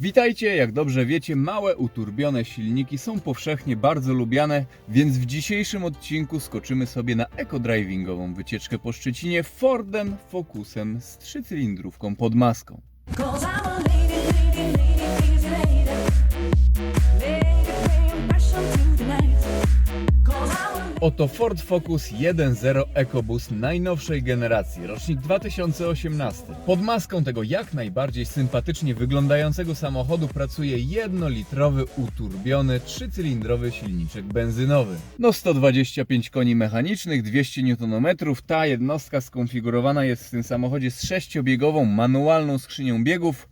Witajcie, jak dobrze wiecie, małe uturbione silniki są powszechnie bardzo lubiane, więc w dzisiejszym odcinku skoczymy sobie na ekodrivingową wycieczkę po Szczecinie Fordem Focusem z trzycylindrówką pod maską. Oto Ford Focus 1.0 EcoBoost najnowszej generacji, rocznik 2018. Pod maską tego jak najbardziej sympatycznie wyglądającego samochodu pracuje jednolitrowy, uturbiony, trzycylindrowy silniczek benzynowy. No 125 koni mechanicznych, 200 Nm, ta jednostka skonfigurowana jest w tym samochodzie z sześciobiegową manualną skrzynią biegów,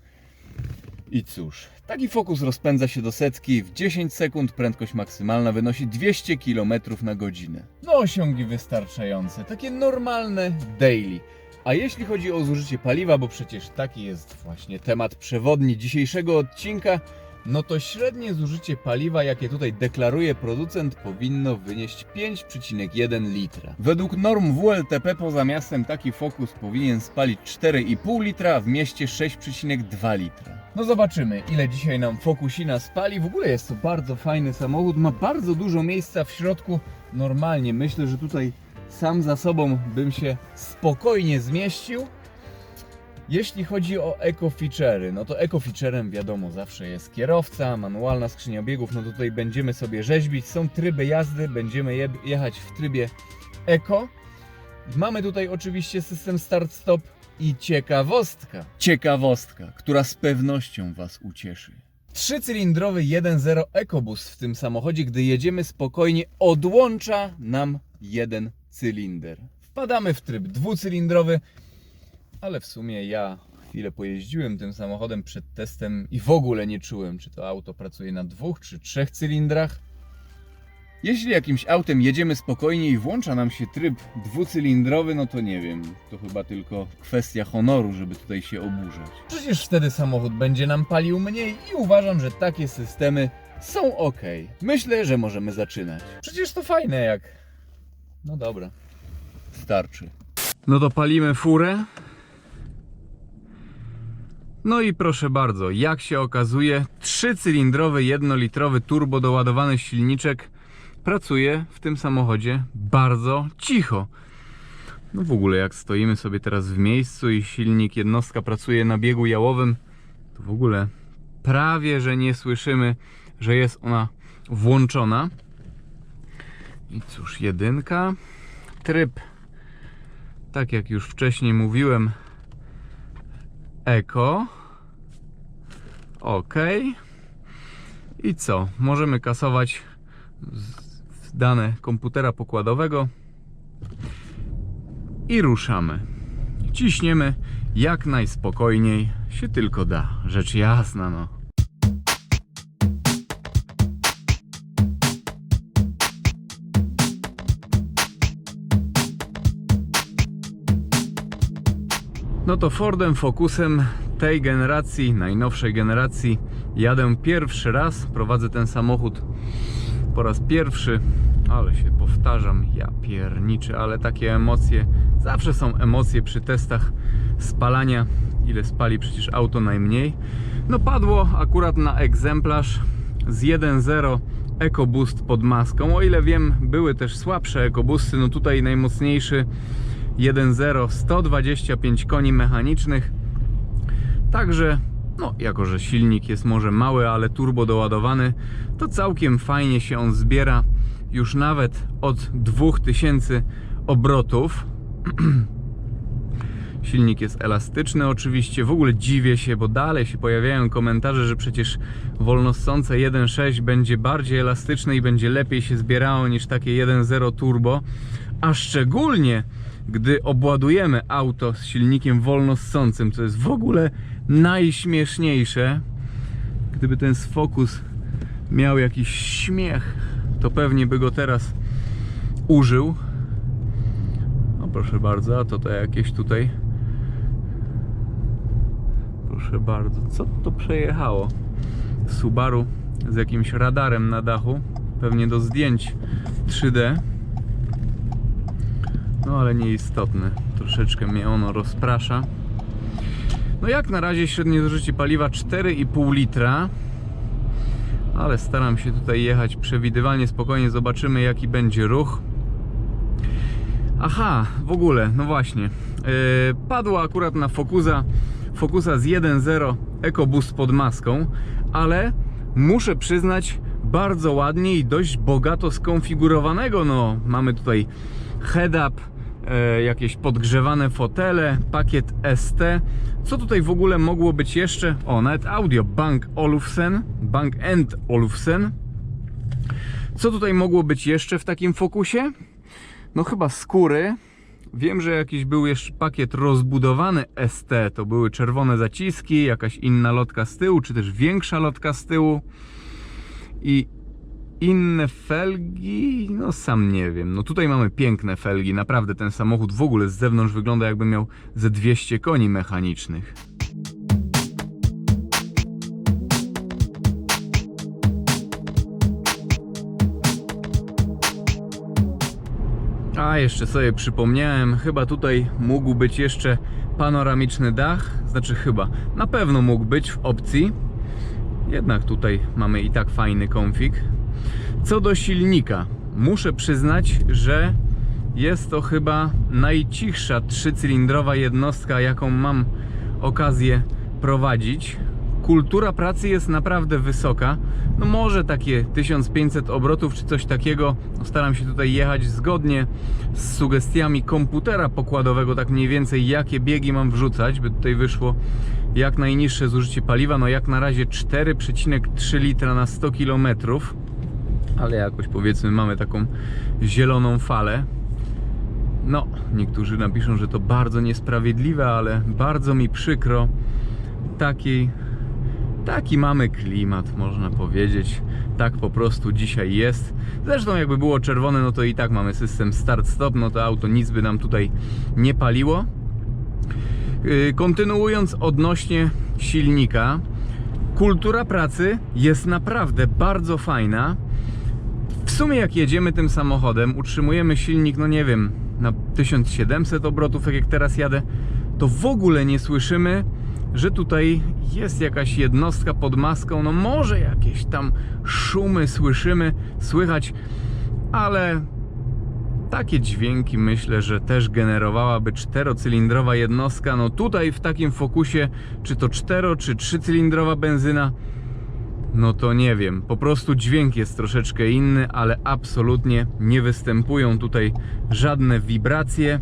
i cóż, taki fokus rozpędza się do setki w 10 sekund, prędkość maksymalna wynosi 200 km na godzinę. No osiągi wystarczające, takie normalne daily. A jeśli chodzi o zużycie paliwa, bo przecież taki jest właśnie temat przewodni dzisiejszego odcinka, no to średnie zużycie paliwa, jakie tutaj deklaruje producent, powinno wynieść 5,1 litra. Według norm WLTP poza miastem taki Focus powinien spalić 4,5 litra, a w mieście 6,2 litra. No zobaczymy, ile dzisiaj nam Focusina spali. W ogóle jest to bardzo fajny samochód, ma bardzo dużo miejsca w środku. Normalnie myślę, że tutaj sam za sobą bym się spokojnie zmieścił. Jeśli chodzi o eco-feature'y, no to eco-featurem wiadomo zawsze jest kierowca, manualna skrzynia biegów, no tutaj będziemy sobie rzeźbić, są tryby jazdy, będziemy je, jechać w trybie eco. Mamy tutaj oczywiście system start-stop i ciekawostka, ciekawostka, która z pewnością Was ucieszy. Trzycylindrowy 1.0 EcoBoost w tym samochodzie, gdy jedziemy spokojnie, odłącza nam jeden cylinder. Wpadamy w tryb dwucylindrowy, ale w sumie ja chwilę pojeździłem tym samochodem przed testem i w ogóle nie czułem, czy to auto pracuje na dwóch czy trzech cylindrach. Jeśli jakimś autem jedziemy spokojnie i włącza nam się tryb dwucylindrowy, no to nie wiem, to chyba tylko kwestia honoru, żeby tutaj się oburzać. Przecież wtedy samochód będzie nam palił mniej i uważam, że takie systemy są ok. Myślę, że możemy zaczynać. Przecież to fajne jak... No dobra, starczy. No to palimy furę. No i proszę bardzo, jak się okazuje, trzycylindrowy, jednolitrowy turbo doładowany silniczek pracuje w tym samochodzie bardzo cicho. No w ogóle jak stoimy sobie teraz w miejscu i silnik jednostka pracuje na biegu jałowym, to w ogóle prawie, że nie słyszymy, że jest ona włączona. I cóż, jedynka, tryb, tak jak już wcześniej mówiłem, Eko. OK. I co? Możemy kasować dane komputera pokładowego i ruszamy. Ciśniemy jak najspokojniej się tylko da. Rzecz jasna, no. No to Fordem Focusem tej generacji, najnowszej generacji, jadę pierwszy raz. Prowadzę ten samochód po raz pierwszy, ale się powtarzam, ja pierniczy, ale takie emocje, zawsze są emocje przy testach spalania. Ile spali przecież auto najmniej. No padło akurat na egzemplarz z 1.0 EcoBoost pod maską. O ile wiem, były też słabsze EcoBoosty, no tutaj najmocniejszy 1.0 125 koni mechanicznych. Także, no, jako że silnik jest może mały, ale turbo doładowany, to całkiem fajnie się on zbiera. Już nawet od 2000 obrotów. Silnik jest elastyczny oczywiście, w ogóle dziwię się, bo dalej się pojawiają komentarze, że przecież wolnossące 1.6 będzie bardziej elastyczne i będzie lepiej się zbierało niż takie 1.0 turbo, a szczególnie gdy obładujemy auto z silnikiem wolnossącym, co jest w ogóle najśmieszniejsze. Gdyby ten Focus miał jakiś śmiech, to pewnie by go teraz użył. No proszę bardzo, a to to jakieś tutaj. Proszę bardzo, co to przejechało? Subaru z jakimś radarem na dachu, pewnie do zdjęć 3D. No ale nieistotne, troszeczkę mnie ono rozprasza. No jak na razie średnie zużycie paliwa 4,5 litra. Ale staram się tutaj jechać przewidywalnie, spokojnie, zobaczymy jaki będzie ruch. Aha, w ogóle, no właśnie. Yy, padło akurat na Focusa, Focusa z 1.0 EcoBoost pod maską, ale muszę przyznać, bardzo ładnie i dość bogato skonfigurowanego. No, mamy tutaj head-up, e, jakieś podgrzewane fotele, pakiet ST. Co tutaj w ogóle mogło być jeszcze? O, nawet audio. Bank Olufsen, Bank End Olufsen. Co tutaj mogło być jeszcze w takim fokusie? No chyba skóry. Wiem, że jakiś był jeszcze pakiet rozbudowany ST. To były czerwone zaciski, jakaś inna lotka z tyłu, czy też większa lotka z tyłu. I inne felgi, no sam nie wiem. No tutaj mamy piękne felgi. Naprawdę ten samochód w ogóle z zewnątrz wygląda jakby miał ze 200 koni mechanicznych. A jeszcze sobie przypomniałem, chyba tutaj mógł być jeszcze panoramiczny dach. Znaczy chyba, na pewno mógł być w opcji. Jednak tutaj mamy i tak fajny konfig. Co do silnika, muszę przyznać, że jest to chyba najcichsza trzycylindrowa jednostka, jaką mam okazję prowadzić. Kultura pracy jest naprawdę wysoka. No może takie 1500 obrotów czy coś takiego. Staram się tutaj jechać zgodnie z sugestiami komputera pokładowego, tak mniej więcej jakie biegi mam wrzucać, by tutaj wyszło jak najniższe zużycie paliwa. No jak na razie 4,3 litra na 100 km. Ale jakoś powiedzmy mamy taką zieloną falę. No, niektórzy napiszą, że to bardzo niesprawiedliwe, ale bardzo mi przykro takiej Taki mamy klimat, można powiedzieć. Tak po prostu dzisiaj jest. Zresztą jakby było czerwone, no to i tak mamy system start-stop, no to auto nic by nam tutaj nie paliło. Yy, Kontynuując odnośnie silnika, kultura pracy jest naprawdę bardzo fajna. Sumie jak jedziemy tym samochodem, utrzymujemy silnik, no nie wiem, na 1700 obrotów, tak jak teraz jadę, to w ogóle nie słyszymy, że tutaj jest jakaś jednostka pod maską. No może jakieś tam szumy słyszymy, słychać, ale takie dźwięki myślę, że też generowałaby czterocylindrowa jednostka. No tutaj w takim fokusie, czy to cztero, czy trzycylindrowa benzyna, no to nie wiem, po prostu dźwięk jest troszeczkę inny, ale absolutnie nie występują tutaj żadne wibracje,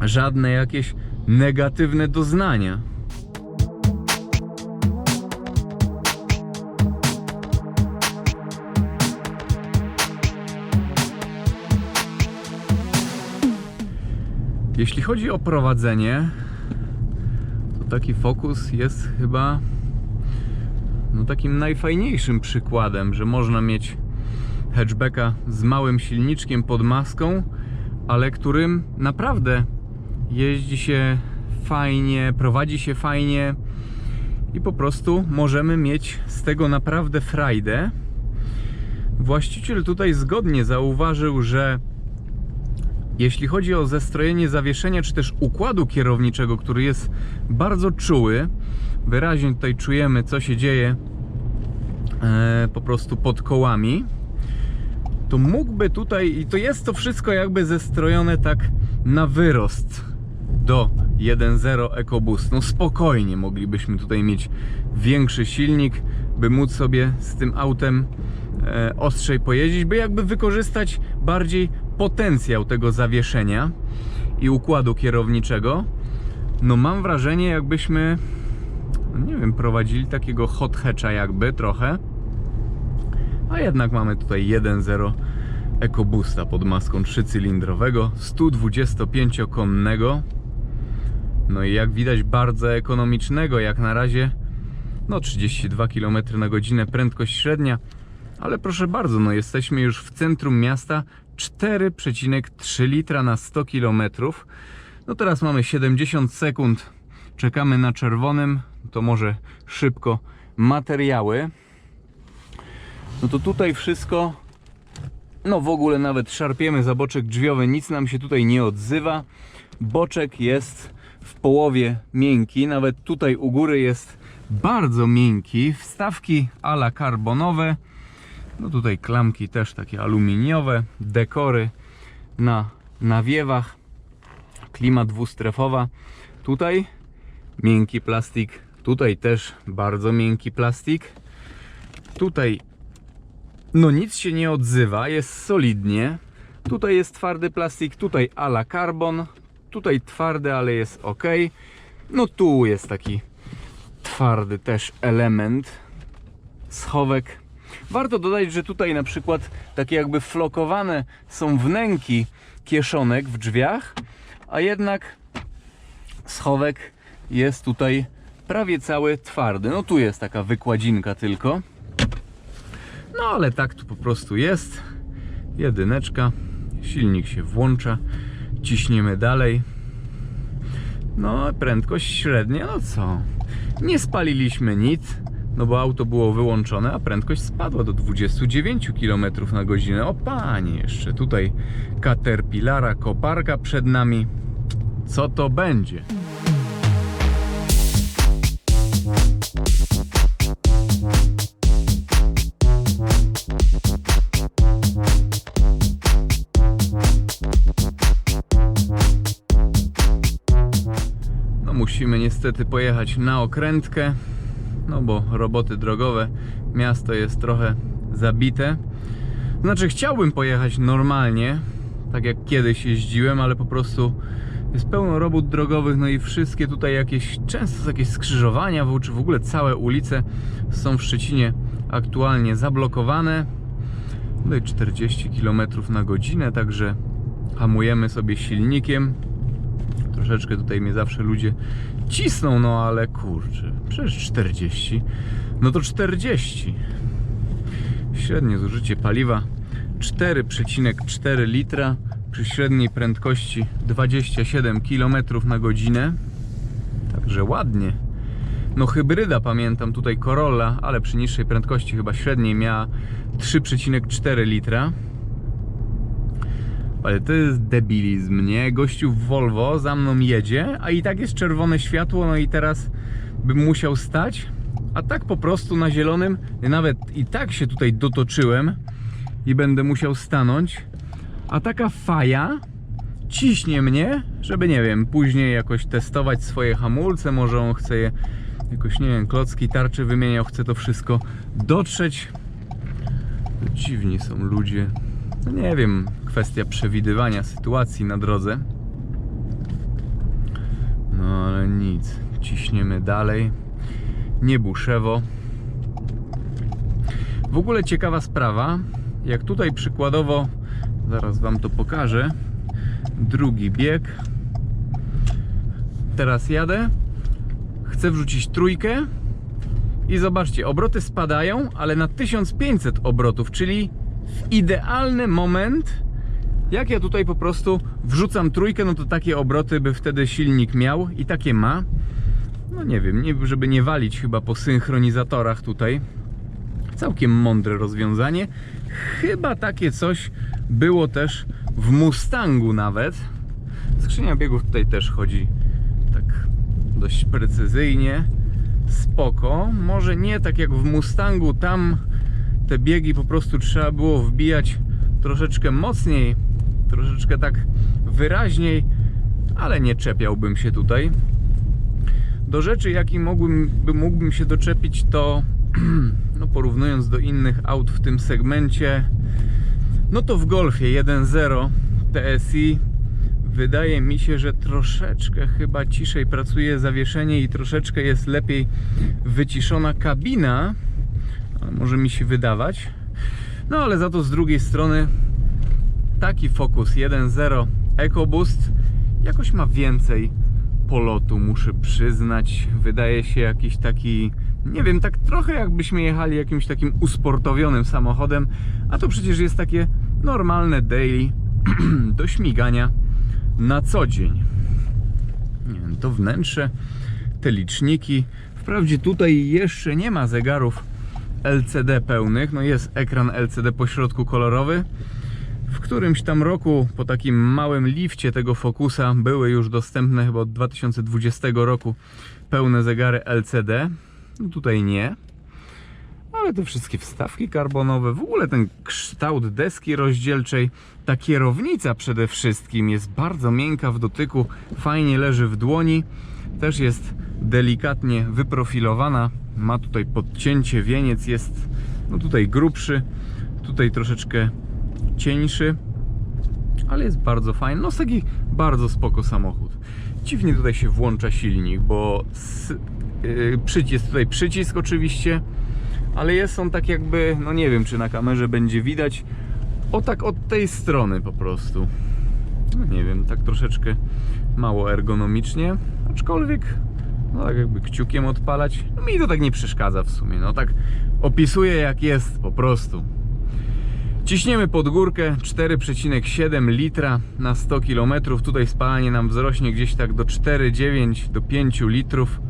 żadne jakieś negatywne doznania. Jeśli chodzi o prowadzenie, to taki Focus jest chyba no takim najfajniejszym przykładem, że można mieć hatchbacka z małym silniczkiem pod maską, ale którym naprawdę jeździ się fajnie, prowadzi się fajnie i po prostu możemy mieć z tego naprawdę frajdę. Właściciel tutaj zgodnie zauważył, że jeśli chodzi o zestrojenie zawieszenia, czy też układu kierowniczego, który jest bardzo czuły, wyraźnie tutaj czujemy, co się dzieje e, po prostu pod kołami, to mógłby tutaj, i to jest to wszystko jakby zestrojone tak na wyrost do 1.0 EcoBoost. No spokojnie moglibyśmy tutaj mieć większy silnik, by móc sobie z tym autem e, ostrzej pojeździć, by jakby wykorzystać bardziej potencjał tego zawieszenia i układu kierowniczego. No mam wrażenie, jakbyśmy nie wiem, prowadzili takiego hot hatcha jakby trochę. A jednak mamy tutaj 1.0 EcoBoosta pod maską trzycylindrowego, 125-konnego. No i jak widać bardzo ekonomicznego, jak na razie no 32 km na godzinę prędkość średnia. Ale proszę bardzo, no jesteśmy już w centrum miasta 4,3 litra na 100 km. No teraz mamy 70 sekund, czekamy na czerwonym, to może szybko materiały. No to tutaj wszystko, no w ogóle nawet szarpiemy za boczek drzwiowy, nic nam się tutaj nie odzywa. Boczek jest w połowie miękki, nawet tutaj u góry jest bardzo miękki. Wstawki ala karbonowe, no tutaj klamki też takie aluminiowe, dekory na nawiewach, klima dwustrefowa. Tutaj miękki plastik, tutaj też bardzo miękki plastik. Tutaj no nic się nie odzywa, jest solidnie. Tutaj jest twardy plastik, tutaj ala carbon, tutaj twardy, ale jest ok. No tu jest taki twardy też element, schowek. Warto dodać, że tutaj na przykład takie jakby flokowane są wnęki kieszonek w drzwiach, a jednak schowek jest tutaj prawie cały twardy. No tu jest taka wykładzinka tylko. No ale tak tu po prostu jest. Jedyneczka. Silnik się włącza. Ciśniemy dalej. No, prędkość średnia, no co? Nie spaliliśmy nic, no bo auto było wyłączone, a prędkość spadła do 29 km na godzinę. O panie, jeszcze tutaj Caterpillara, koparka przed nami. Co to będzie? Musimy niestety pojechać na okrętkę, no bo roboty drogowe, miasto jest trochę zabite. Znaczy chciałbym pojechać normalnie, tak jak kiedyś jeździłem, ale po prostu jest pełno robót drogowych, no i wszystkie tutaj jakieś, często jakieś skrzyżowania, czy w ogóle całe ulice są w Szczecinie aktualnie zablokowane. Tutaj 40 km na godzinę, także hamujemy sobie silnikiem. Troszeczkę tutaj mnie zawsze ludzie cisną, no ale kurczę, przecież 40. No to 40. Średnie zużycie paliwa 4,4 litra przy średniej prędkości 27 km na godzinę. Także ładnie. No hybryda pamiętam tutaj Corolla, ale przy niższej prędkości chyba średniej miała 3,4 litra. Ale to jest debilizm, nie? Gościu w Volvo za mną jedzie, a i tak jest czerwone światło, no i teraz bym musiał stać, a tak po prostu na zielonym, nawet i tak się tutaj dotoczyłem i będę musiał stanąć, a taka faja ciśnie mnie, żeby nie wiem, później jakoś testować swoje hamulce, może on chce je jakoś, nie wiem, klocki, tarczy wymieniał, chce to wszystko dotrzeć. Dziwni są ludzie. No nie wiem, kwestia przewidywania sytuacji na drodze. No ale nic, ciśniemy dalej. Niebuszewo. W ogóle ciekawa sprawa, jak tutaj przykładowo, zaraz Wam to pokażę, drugi bieg. Teraz jadę, chcę wrzucić trójkę i zobaczcie, obroty spadają, ale na 1500 obrotów, czyli w idealny moment, jak ja tutaj po prostu wrzucam trójkę, no to takie obroty by wtedy silnik miał i takie ma. No nie wiem, nie, żeby nie walić chyba po synchronizatorach tutaj. Całkiem mądre rozwiązanie. Chyba takie coś było też w Mustangu nawet. Skrzynia biegów tutaj też chodzi tak dość precyzyjnie. Spoko. Może nie tak jak w Mustangu, tam te biegi po prostu trzeba było wbijać troszeczkę mocniej, troszeczkę tak wyraźniej, ale nie czepiałbym się tutaj. Do rzeczy, jakiej mógłbym, by- mógłbym się doczepić, to no, porównując do innych aut w tym segmencie, no to w Golfie 1.0 TSI wydaje mi się, że troszeczkę chyba ciszej pracuje zawieszenie i troszeczkę jest lepiej wyciszona kabina, może mi się wydawać. No ale za to z drugiej strony taki Focus 1.0 EcoBoost jakoś ma więcej polotu, muszę przyznać. Wydaje się jakiś taki, nie wiem, tak trochę jakbyśmy jechali jakimś takim usportowionym samochodem, a to przecież jest takie normalne daily do śmigania na co dzień. Nie wiem, to wnętrze, te liczniki. Wprawdzie tutaj jeszcze nie ma zegarów LCD pełnych, no jest ekran LCD po środku kolorowy. W którymś tam roku po takim małym lifcie tego Focusa były już dostępne chyba od 2020 roku pełne zegary LCD. No tutaj nie. Ale te wszystkie wstawki karbonowe, w ogóle ten kształt deski rozdzielczej, ta kierownica przede wszystkim jest bardzo miękka w dotyku, fajnie leży w dłoni, też jest delikatnie wyprofilowana, ma tutaj podcięcie, wieniec jest no tutaj grubszy, tutaj troszeczkę cieńszy, ale jest bardzo fajny, no jest taki bardzo spoko samochód. Dziwnie tutaj się włącza silnik, bo s- yy, jest tutaj przycisk oczywiście, ale jest on tak jakby, no nie wiem czy na kamerze będzie widać, o tak od tej strony po prostu. No nie wiem, tak troszeczkę mało ergonomicznie, aczkolwiek no tak jakby kciukiem odpalać, no mi to tak nie przeszkadza w sumie, no tak opisuję jak jest po prostu. Ciśniemy pod górkę 4,7 litra na 100 km. Tutaj spalanie nam wzrośnie gdzieś tak do 4,9 do 5 litrów.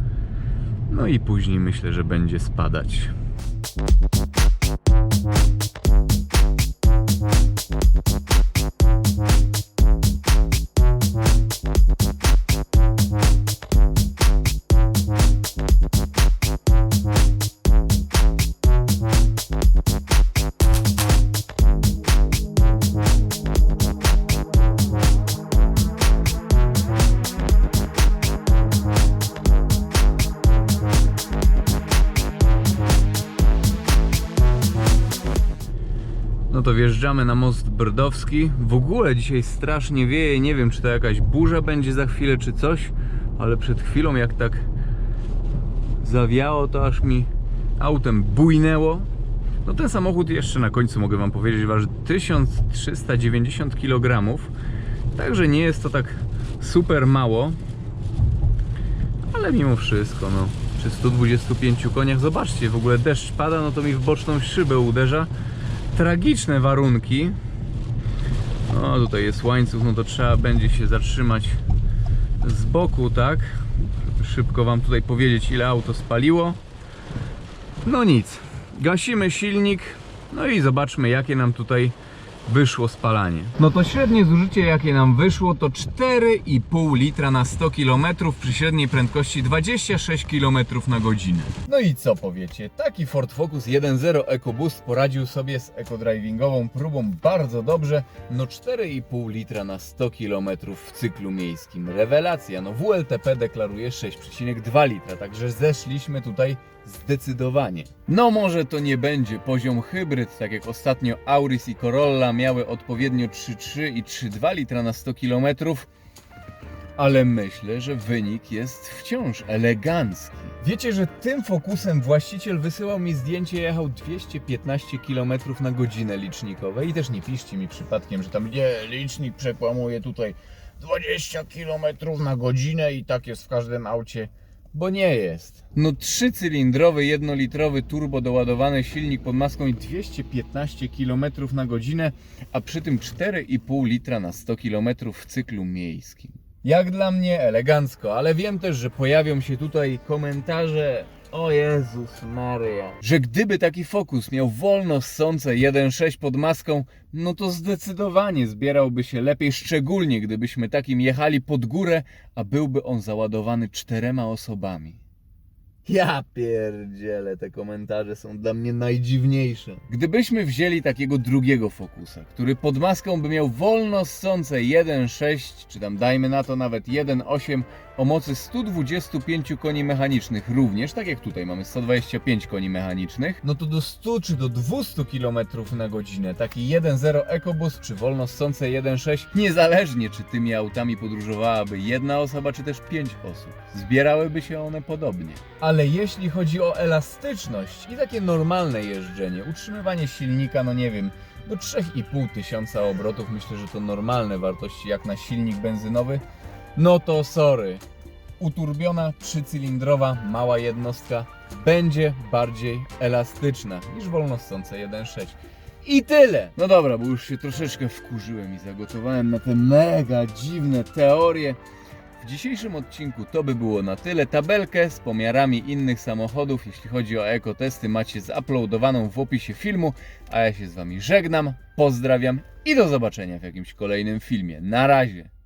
No i później myślę, że będzie spadać. Wjeżdżamy na most Brdowski. W ogóle dzisiaj strasznie wieje. Nie wiem, czy to jakaś burza będzie za chwilę, czy coś, ale przed chwilą, jak tak zawiało, to aż mi autem bujnęło. No ten samochód jeszcze na końcu mogę Wam powiedzieć, waży 1390 kg. Także nie jest to tak super mało. Ale mimo wszystko, no, przy 125 koniach, zobaczcie, w ogóle deszcz pada, no to mi w boczną szybę uderza. Tragiczne warunki. No, tutaj jest łańcuch, no to trzeba będzie się zatrzymać z boku, tak? Szybko Wam tutaj powiedzieć, ile auto spaliło. No nic, gasimy silnik, no i zobaczmy, jakie nam tutaj wyszło spalanie. No to średnie zużycie, jakie nam wyszło, to 4,5 litra na 100 km przy średniej prędkości 26 km na godzinę. No i co powiecie? Taki Ford Focus 1.0 EcoBoost poradził sobie z ekodrivingową próbą bardzo dobrze. No 4,5 litra na 100 km w cyklu miejskim. Rewelacja. No WLTP deklaruje 6,2 litra, także zeszliśmy tutaj zdecydowanie. No może to nie będzie poziom hybryd, tak jak ostatnio Auris i Corolla miały odpowiednio 3,3 i 3,2 litra na 100 km, ale myślę, że wynik jest wciąż elegancki. Wiecie, że tym fokusem właściciel wysyłał mi zdjęcie, jechał 215 km na godzinę licznikowe i też nie piszcie mi przypadkiem, że tam nie, licznik przekłamuje tutaj 20 km na godzinę i tak jest w każdym aucie bo nie jest. No trzycylindrowy, jednolitrowy turbo doładowany silnik pod maską i 215 km na godzinę, a przy tym 4,5 litra na 100 km w cyklu miejskim. Jak dla mnie elegancko, ale wiem też, że pojawią się tutaj komentarze o Jezus Maria. Że gdyby taki Focus miał wolno ssące 1.6 pod maską, no to zdecydowanie zbierałby się lepiej, szczególnie gdybyśmy takim jechali pod górę, a byłby on załadowany czterema osobami. Ja pierdzielę, te komentarze są dla mnie najdziwniejsze. Gdybyśmy wzięli takiego drugiego Focusa, który pod maską by miał wolno ssące 1.6, czy tam dajmy na to nawet 1.8 o mocy 125 koni mechanicznych również, tak jak tutaj mamy 125 koni mechanicznych, no to do 100 czy do 200 km na godzinę taki 1.0 EcoBoost czy wolno ssące 1.6, niezależnie czy tymi autami podróżowałaby jedna osoba czy też 5 osób, zbierałyby się one podobnie. Ale jeśli chodzi o elastyczność i takie normalne jeżdżenie, utrzymywanie silnika, no nie wiem, do 3,5 tysiąca obrotów, myślę, że to normalne wartości jak na silnik benzynowy, no to sorry. Uturbiona trzycylindrowa mała jednostka będzie bardziej elastyczna niż wolnossące 1.6. I tyle! No dobra, bo już się troszeczkę wkurzyłem i zagotowałem na te mega dziwne teorie. W dzisiejszym odcinku to by było na tyle. Tabelkę z pomiarami innych samochodów, jeśli chodzi o ekotesty, macie zuploadowaną w opisie filmu. A ja się z Wami żegnam, pozdrawiam i do zobaczenia w jakimś kolejnym filmie. Na razie!